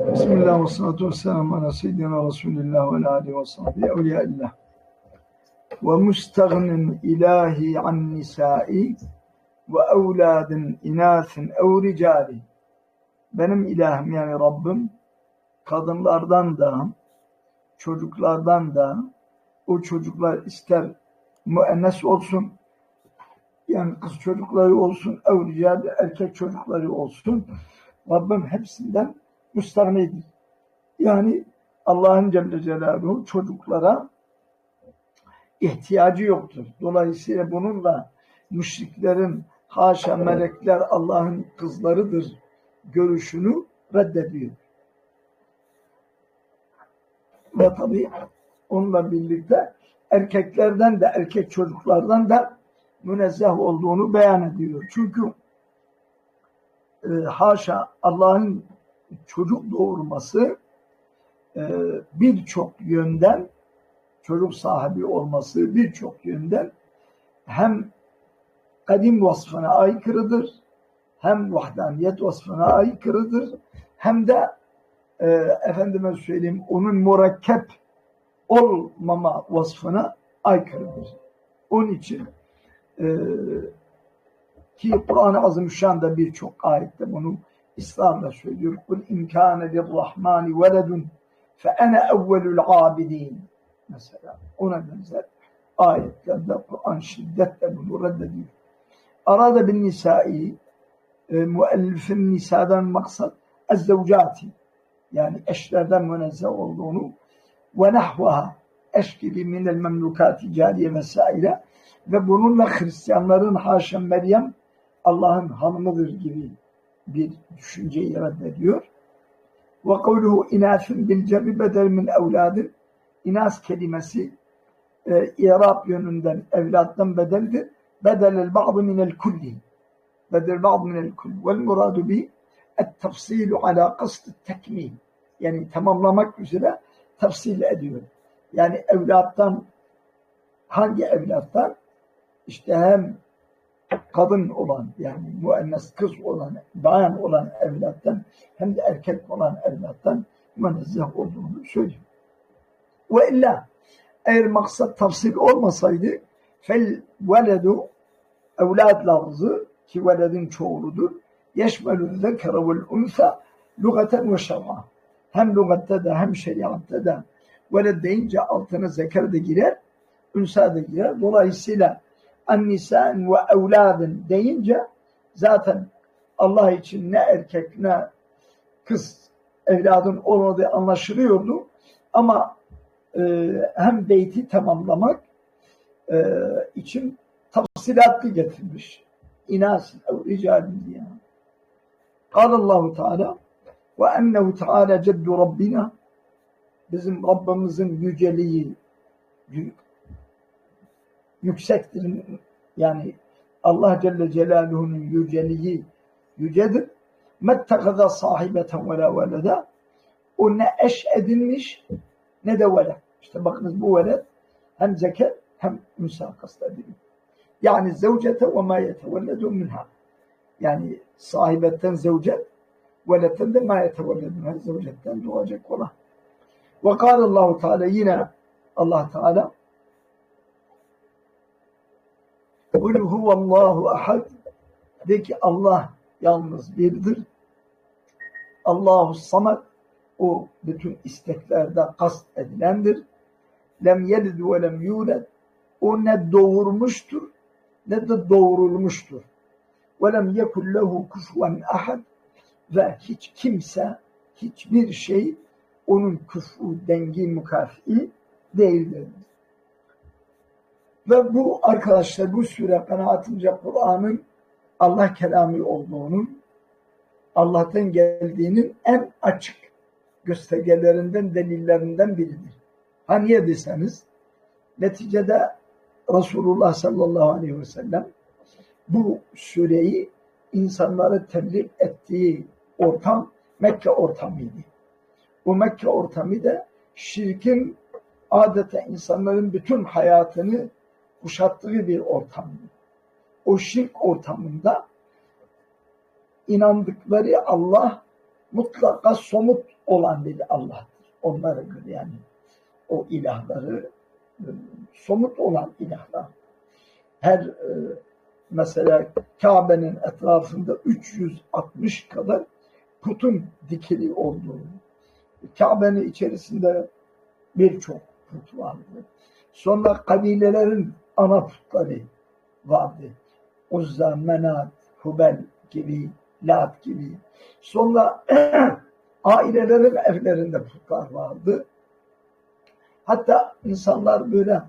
Bismillah ve salatu ve selamu ala seyyidina Resulillah ve ala alihi ve sahbihi evliyaillah. Ve mustagnin ilahi an nisai ve evladin inasin ev ricali. Benim ilahim yani Rabbim kadınlardan da çocuklardan da o çocuklar ister müennes olsun yani kız çocukları olsun ev ricali erkek çocukları olsun Rabbim hepsinden müstahnidir. Yani Allah'ın Celle Celaluhu çocuklara ihtiyacı yoktur. Dolayısıyla bununla müşriklerin haşa melekler Allah'ın kızlarıdır görüşünü reddediyor. Ve tabi onunla birlikte erkeklerden de erkek çocuklardan da münezzeh olduğunu beyan ediyor. Çünkü e, haşa Allah'ın çocuk doğurması e, birçok yönden çocuk sahibi olması birçok yönden hem kadim vasfına aykırıdır hem vahdaniyet vasfına aykırıdır hem de e, efendime söyleyeyim onun murakkep olmama vasfına aykırıdır. Onun için e, ki Kur'an-ı Azimüşşan'da birçok ayette bunu ısrarla söylüyor. Kul imkâne lirrahmani veledun fe ene evvelul abidin. Mesela ona benzer ayetlerde Kur'an şiddetle bunu reddediyor. Arada bin nisai e, müellifin nisadan maksat ezzevcati yani eşlerden münezzeh olduğunu ve nahvaha eş gibi minel memlukati cariye vesaire ve bununla Hristiyanların haşa Meryem Allah'ın hanımıdır gibi bir düşünceyi reddediyor. Ve kavluhu inasin bil cebi bedel min evladin inas kelimesi e, İrab yönünden evlattan bedeldir. Bedelel ba'dı minel kulli. Bedel ba'dı minel kulli. Vel muradu bi et tafsilu ala kastı tekmil. Yani tamamlamak üzere tafsil ediyor. Yani evlattan hangi evlattan? İşte hem kadın olan yani müennes kız olan, bayan olan evlattan hem de erkek olan evlattan münezzeh olduğunu söylüyor. Ve illa eğer maksat tafsil olmasaydı fel veledu evlad lafzı ki veledin çoğuludur yeşmelü zekere vel unsa lugaten ve şer'a hem lugatta da hem şeriatta da veled deyince altına zeker de girer ünsa da girer. Dolayısıyla annisen ve evladın deyince zaten Allah için ne erkek ne kız evladın olmadığı anlaşılıyordu. Ama e, hem beyti tamamlamak e, için tafsilatlı getirmiş. İnasin ev ricalin diye. Kal Allahu Teala ve ennehu Teala ceddu Rabbina bizim Rabbimizin yüceliği yüksektir. Yani Allah Celle Celaluhu'nun yüceliği yücedir. Mettekada sahibeten ve la velede o ne eş edinmiş ne de veled. İşte bakınız bu veled hem zeker hem ünsa kastediliyor. Yani zevcete ve ma yetevelledu minha. Yani sahibetten zevcet, veletten de ma yetevelledu her zevcetten doğacak olan. Ve kâlallahu Teala yine Allah Teala Kul huvallahu ahad. De ki Allah yalnız birdir. Allahu samad. O bütün isteklerde kast edilendir. Lem yelid ve lem yulad. O ne doğurmuştur ne de doğurulmuştur. Ve lem yekun lehu kufuven ahad. Ve hiç kimse, hiçbir şey onun küfu, dengi, mukafi değildir. Ve bu arkadaşlar bu sure kanaatimce Kur'an'ın Allah kelamı olduğunun Allah'tan geldiğinin en açık göstergelerinden, delillerinden biridir. Ha niye deseniz neticede Resulullah sallallahu aleyhi ve sellem bu sureyi insanları tebliğ ettiği ortam Mekke ortamıydı. Bu Mekke ortamı da şirkin adeta insanların bütün hayatını kuşattığı bir ortamdı. O şirk ortamında inandıkları Allah mutlaka somut olan bir Allah'tır. Onlara göre yani o ilahları e, somut olan ilahlar. Her e, mesela Kabe'nin etrafında 360 kadar putun dikili olduğu, Kabe'nin içerisinde birçok put vardı. Sonra kabilelerin ana putları vardı. Uzza, Menat, Hubel gibi, Lat gibi. Sonra ailelerin evlerinde putlar vardı. Hatta insanlar böyle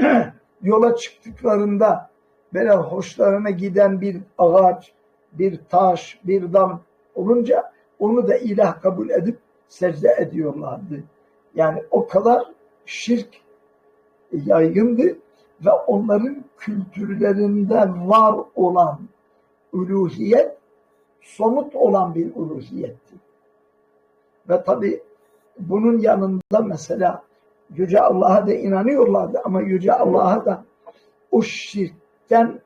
yola çıktıklarında böyle hoşlarına giden bir ağaç, bir taş, bir dam olunca onu da ilah kabul edip secde ediyorlardı. Yani o kadar şirk yaygındı ve onların kültürlerinde var olan uluhiyet somut olan bir uluhiyetti. Ve tabi bunun yanında mesela Yüce Allah'a da inanıyorlardı ama Yüce Allah'a da o şirkten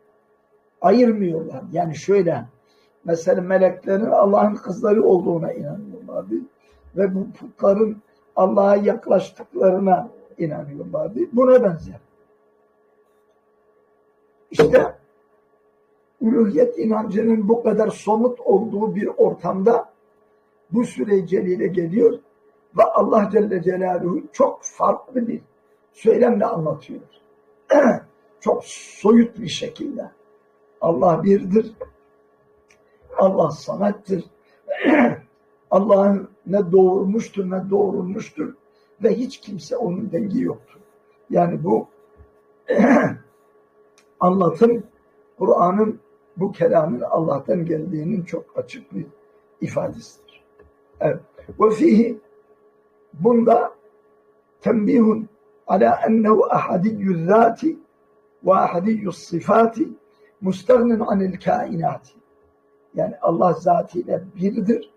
ayırmıyorlar. Yani şöyle mesela meleklerin Allah'ın kızları olduğuna inanıyorlardı ve bu putların Allah'a yaklaştıklarına inanıyorlardı. Buna benzer. İşte uluhiyet inancının bu kadar somut olduğu bir ortamda bu süre celile geliyor ve Allah Celle Celaluhu çok farklı bir söylemle anlatıyor. çok soyut bir şekilde. Allah birdir. Allah sanattır. Allah'ın ne doğurmuştur ne doğurulmuştur ve hiç kimse onun dengi yoktur. Yani bu anlatım Kur'an'ın bu kelamın Allah'tan geldiğinin çok açık bir ifadesidir. Evet. Ve fihi bunda tembihun ala ennehu ahadiyyü zati ve ahadiyyü sıfati müstagnin anil kainati. Yani Allah zatıyla birdir.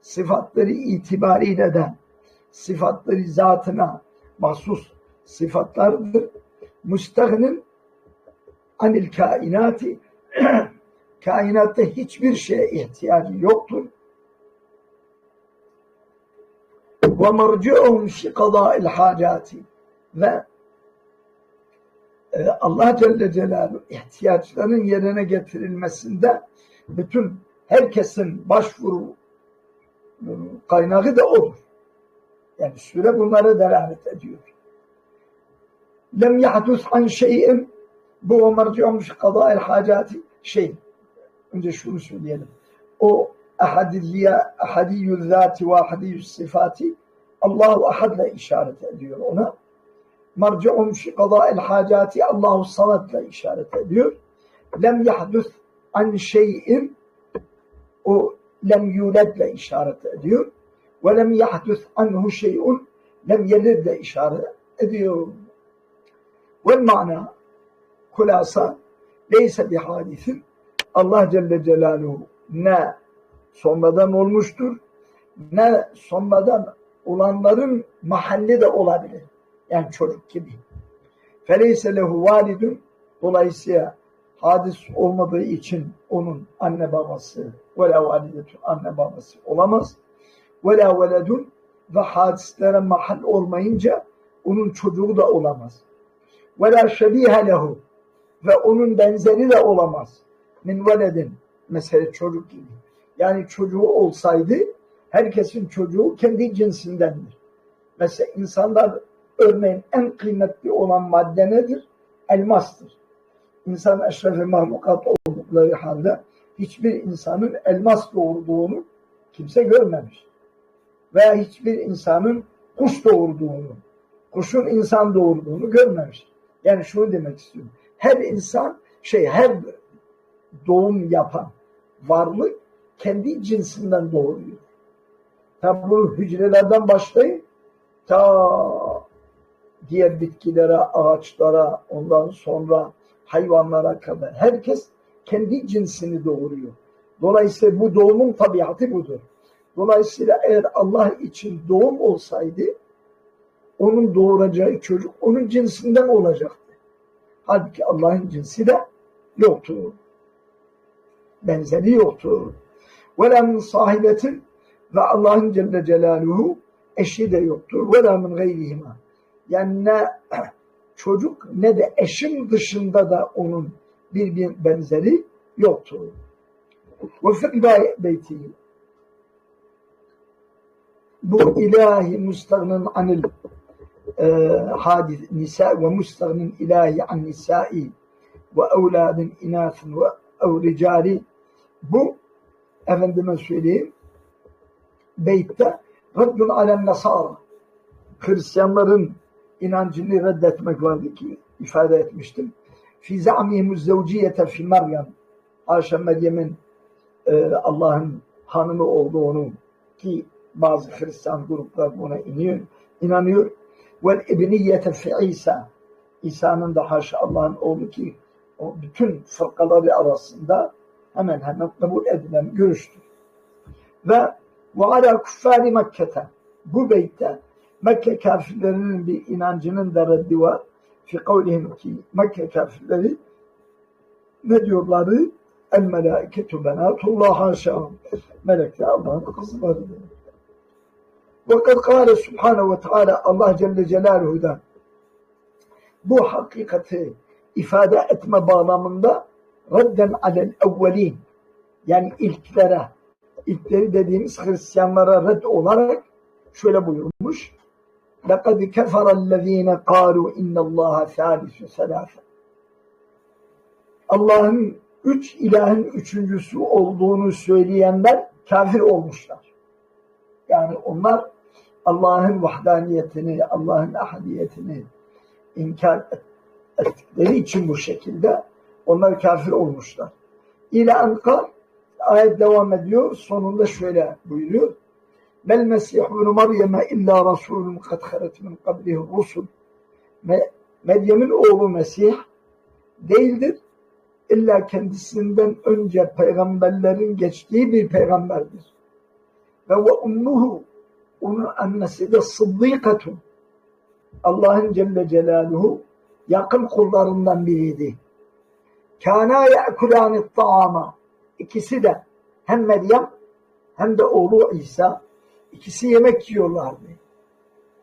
Sıfatları itibariyle de sıfatları zatına mahsus sıfatlardır. Müstagnin anil kainati kainatta hiçbir şeye ihtiyacı yoktur. Ve merci'uhum fi kadâ'il hâcâti ve e, Allah Celle Celaluhu ihtiyaçların yerine getirilmesinde bütün herkesin başvuru kaynağı da odur. Yani süre bunlara delalet ediyor. Lem yahdus an şeyin bu merci'uhum fi kadâ'il hâcâti şey önce şunu söyleyelim. O ahadiyye, ahadiyyü zati ve ahadiyyü sıfati Allahu ahadla işaret ediyor ona. Marci'un fi kadâil hacati Allahu sanatla işaret ediyor. Lem yahdus an şeyin o lem yuledle işaret ediyor. Ve lem yahdus anhu şeyun lem yelidle işaret ediyor. Ve mana kulasa leyse bihadisin Allah Celle Celaluhu ne sonradan olmuştur ne sonradan olanların mahalli de olabilir. Yani çocuk gibi. Feleyse lehu validun dolayısıyla hadis olmadığı için onun anne babası ve la validetun anne babası olamaz. Ve la veledun ve hadislere mahal olmayınca onun çocuğu da olamaz. Ve la şebihe lehu ve onun benzeri de olamaz. Min veledin mesela çocuk gibi. Yani çocuğu olsaydı herkesin çocuğu kendi cinsindendir. Mesela insanlar örneğin en kıymetli olan madde nedir? Elmastır. İnsan eşrefi mahlukat oldukları halde hiçbir insanın elmas doğurduğunu kimse görmemiş. Veya hiçbir insanın kuş doğurduğunu, kuşun insan doğurduğunu görmemiş. Yani şunu demek istiyorum. Her insan şey her doğum yapan varlık kendi cinsinden doğuruyor. Tabi bu hücrelerden başlayın ta diğer bitkilere, ağaçlara, ondan sonra hayvanlara kadar. Herkes kendi cinsini doğuruyor. Dolayısıyla bu doğumun tabiatı budur. Dolayısıyla eğer Allah için doğum olsaydı onun doğuracağı çocuk onun cinsinden olacaktı. Halbuki Allah'ın cinsi de yoktur. Benzeri yoktur. وَلَمْ sahibetin Ve Allah'ın Celle Celaluhu eşi de yoktur. Ve la min gayrihima. Yani ne çocuk ne de eşin dışında da onun bir, bir benzeri yoktur. Ve fil beyti bu ilahi müstagnin anil hadis nisa ve müstagnin ilahi an nisai ve evladın inasin ve ev ricali bu efendime söyleyeyim beytte reddun alen nasara Hristiyanların inancını reddetmek vardı ki ifade etmiştim. Fi za'mihimuz zevciyete fi Meryem Ayşe Meryem'in e, Allah'ın hanımı olduğunu ki bazı Hristiyan gruplar buna iniyor, inanıyor. Vel ibniyete fi İsa İsa'nın da haşa Allah'ın oğlu ki o bütün fırkaları arasında hemen hemen kabul edilen görüştür. Ve ve ala kuffari Mekke'te bu beytte Mekke kafirlerinin bir inancının da reddi var. Fi kavlihim ki Mekke kafirleri ne diyorları? El melâiketu benâtullah haşa. Melekler Allah'ın kızları. Ve kad kâle subhanehu ve teâlâ Allah Celle Celaluhu'dan bu hakikati ifade etme bağlamında redden alel evvelin yani ilklere ilkleri dediğimiz Hristiyanlara red olarak şöyle buyurmuş لَقَدْ كَفَرَ الَّذ۪ينَ قَالُوا اِنَّ اللّٰهَ ثَالِثُ سَلَاسًا Allah'ın üç ilahın üçüncüsü olduğunu söyleyenler kafir olmuşlar. Yani onlar Allah'ın vahdaniyetini, Allah'ın ahadiyetini inkar ettikleri için bu şekilde onlar kafir olmuşlar. İla ankar ayet devam ediyor. Sonunda şöyle buyuruyor. Mel Mesih ibn Meryem'e illa Resulun kad haret min kablihi rusul. Meryem'in oğlu Mesih değildir. İlla kendisinden önce peygamberlerin geçtiği bir peygamberdir. Ve ve ummuhu onun annesi de sıddîkatun. Allah'ın Celle Celaluhu yakın kullarından biriydi. Kâna ye'kulâni ta'ama. İkisi de hem Meryem hem de oğlu İsa ikisi yemek yiyorlardı.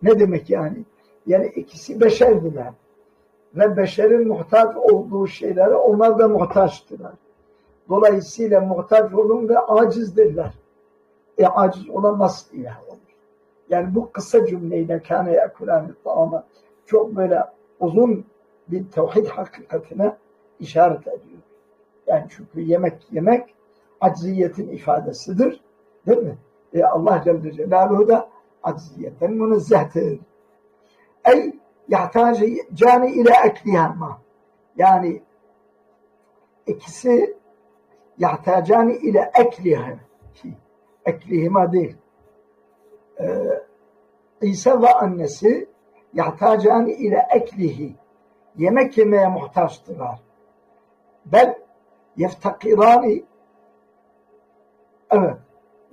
Ne demek yani? Yani ikisi beşerdiler. Ve beşerin muhtaç olduğu şeylere onlar da muhtaçtılar. Dolayısıyla muhtaç olun ve acizdirler. E aciz nasıl ilah olur? Yani bu kısa cümleyle kâne yekulâni ta'ama çok böyle uzun bir tevhid hakikatine işaret ediyor. Yani çünkü yemek yemek acziyetin ifadesidir. Değil mi? E Allah Celle Celaluhu da acziyetten münezzehtir. Ey yahtaci cani ile eklihama. Yani ikisi yahtacani ile ekliha. Eklihima değil. Ee, İsa ve annesi yahtacani ile eklihi. Yemek yemeye muhtaçtılar. Bel yeftakirani evet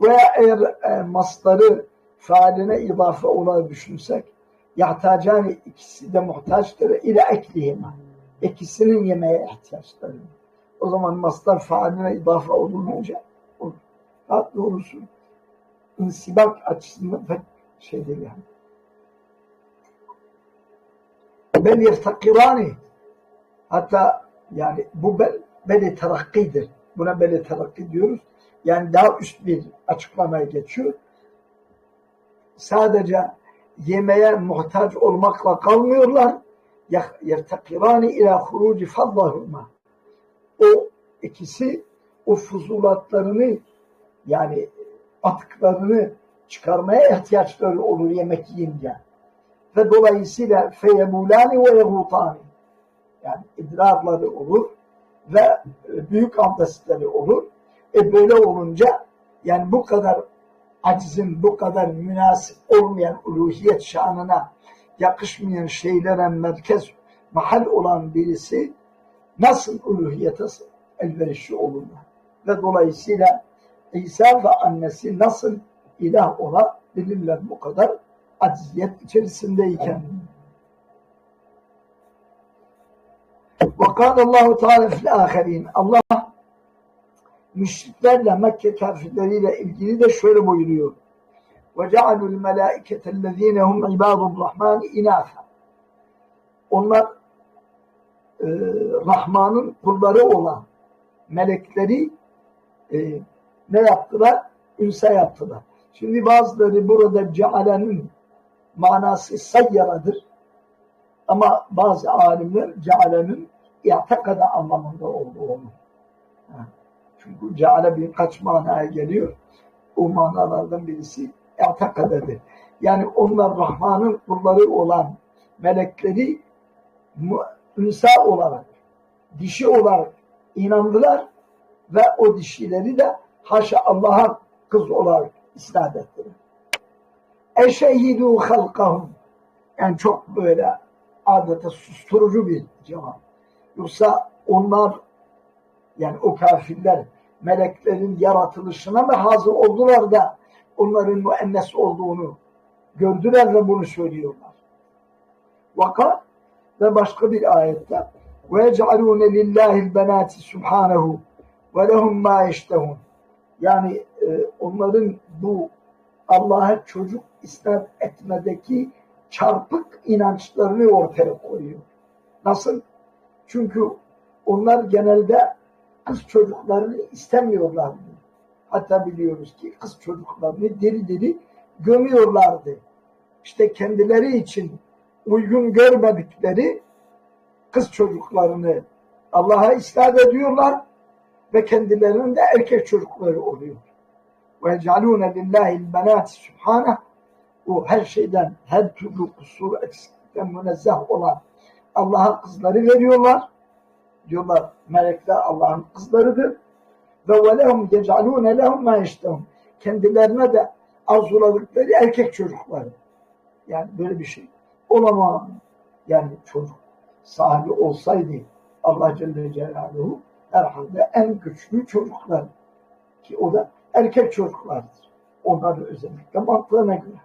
veya eğer e, masları faaline idafe olarak düşünsek yahtacani ikisi de muhtaçtır ile eklihime. İkisinin yemeğe ihtiyaçları. O zaman mastar faaline idafe olununca olur. Ha, doğrusu insibak açısından şey değil yani. Bel yeftakirani hatta yani bu bel, beli terakkidir. Buna beli terakki diyoruz. Yani daha üst bir açıklamaya geçiyor. Sadece yemeğe muhtaç olmakla kalmıyorlar. Yertakirani ila huruci fadlahuma. O ikisi o fuzulatlarını yani atıklarını çıkarmaya ihtiyaçları olur yemek yiyince. Ve dolayısıyla feyebulani ve yehutani yani idrarları olur ve büyük abdestleri olur. E böyle olunca yani bu kadar acizin, bu kadar münasip olmayan uluhiyet şanına yakışmayan şeylere merkez, mahal olan birisi nasıl uluhiyete elverişli olurlar? Ve dolayısıyla İsa ve annesi nasıl ilah olabilirler bu kadar aciziyet içerisindeyken. وقال الله تعالى في الآخرين Allah müşriklerle Mekke kafirleriyle ilgili de şöyle buyuruyor. وَجَعَلُوا الْمَلَائِكَةَ الَّذ۪ينَ هُمْ عِبَادُ الرَّحْمَانِ اِنَاثًا Onlar e, Rahman'ın kulları olan melekleri e, ne yaptılar? Ünse yaptılar. Şimdi bazıları burada cealenin manası sayyaradır. Ama bazı alimler cealenin i'tekada anlamında olduğunu. Çünkü ceale birkaç manaya geliyor. O manalardan birisi i'tekadedir. Yani onlar Rahman'ın kulları olan melekleri ünsa olarak, dişi olarak inandılar ve o dişileri de haşa Allah'a kız olarak isnat ettiler. Eşehidû halkahum yani çok böyle adeta susturucu bir cevap. Yoksa onlar yani o kafirler meleklerin yaratılışına mı hazır oldular da onların müennes olduğunu gördüler ve bunu söylüyorlar. Vaka ve başka bir ayette ve yec'alûne lillâhil benâti subhânehu ve lehum mâ yeştehûn yani e, onların bu Allah'a çocuk isnat etmedeki çarpık inançlarını ortaya koyuyor. Nasıl? Çünkü onlar genelde kız çocuklarını istemiyorlardı. Hatta biliyoruz ki kız çocuklarını diri diri gömüyorlardı. İşte kendileri için uygun görmedikleri kız çocuklarını Allah'a istat ediyorlar ve kendilerinin de erkek çocukları oluyor. Ve yecalûne lillâhil benâti subhâneh o her şeyden, her türlü kusur eksiklikten münezzeh olan Allah'a kızları veriyorlar. Diyorlar melekler Allah'ın kızlarıdır. Ve yecalûne lehum mâ iştehum. Kendilerine de arzuladıkları erkek çocukları. Yani böyle bir şey olamaz. Yani çocuk sahibi olsaydı Allah Celle Celaluhu herhalde en güçlü çocuklar ki o da erkek çocuklardır. Onların özellikle mantığına göre.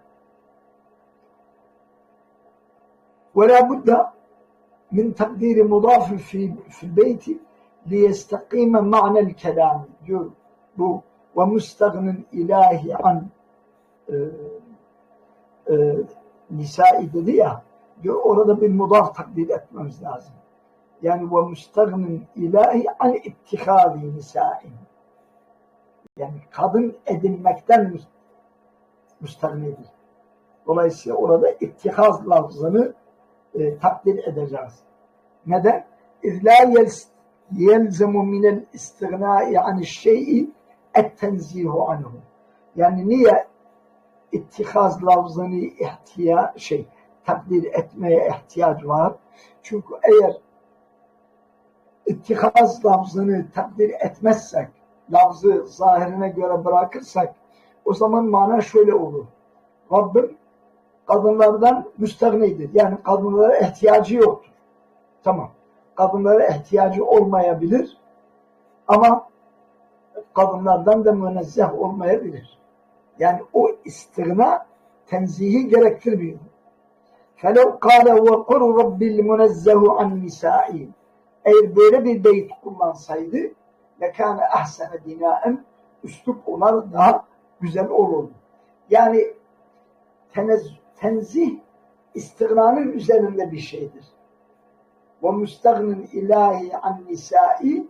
ولا بد من تقدير مضاف في في البيت ليستقيم معنى الكلام diyor bu ve müstagnin ilahi an e, e, nisai dedi ya diyor orada bir mudaf takdir etmemiz lazım. Yani ve müstagnin ilahi an ittihadi nisa'in. Yani kadın edinmekten müstagnidir. Dolayısıyla orada ittihaz lafzını e, takdir edeceğiz. Neden? İzlâ yelzemu minel istigna'i anişşey'i et-tenzihu anhu. Yani niye ittihaz lafzını ihtiya şey takdir etmeye ihtiyaç var? Çünkü eğer ittihaz lafzını takdir etmezsek, lafzı zahirine göre bırakırsak o zaman mana şöyle olur. Rabbim kadınlardan müstahnidir. Yani kadınlara ihtiyacı yoktur. Tamam. Kadınlara ihtiyacı olmayabilir ama kadınlardan da münezzeh olmayabilir. Yani o istigna tenzihi gerektirmiyor. فَلَوْ قَالَ وَقُرْ رَبِّ الْمُنَزَّهُ عَنْ نِسَائِهِ eğer böyle bir beyit kullansaydı lekâne ahsene binaen üslup ona daha güzel olurdu. Yani tenez, tenzih istignanın üzerinde bir şeydir. Ve müstagnin ilahi an nisai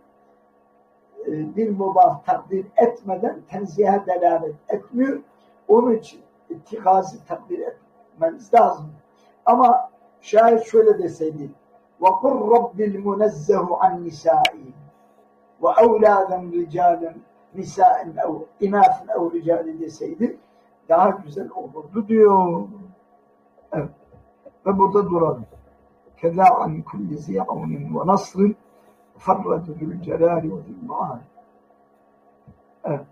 bir mubah takdir etmeden tenzihe delalet etmiyor. Onun için ittihazi takdir etmeniz lazım. Ama şayet şöyle deseydi وقل رب المنزه عن نسائي وأولادا رجالا nisaen ev inafen ev ricali deseydi daha güzel olurdu diyor. Evet. Ve burada duralım. Keza an kulli ziya'unin ve nasrin farradu zül celali ve zül Evet.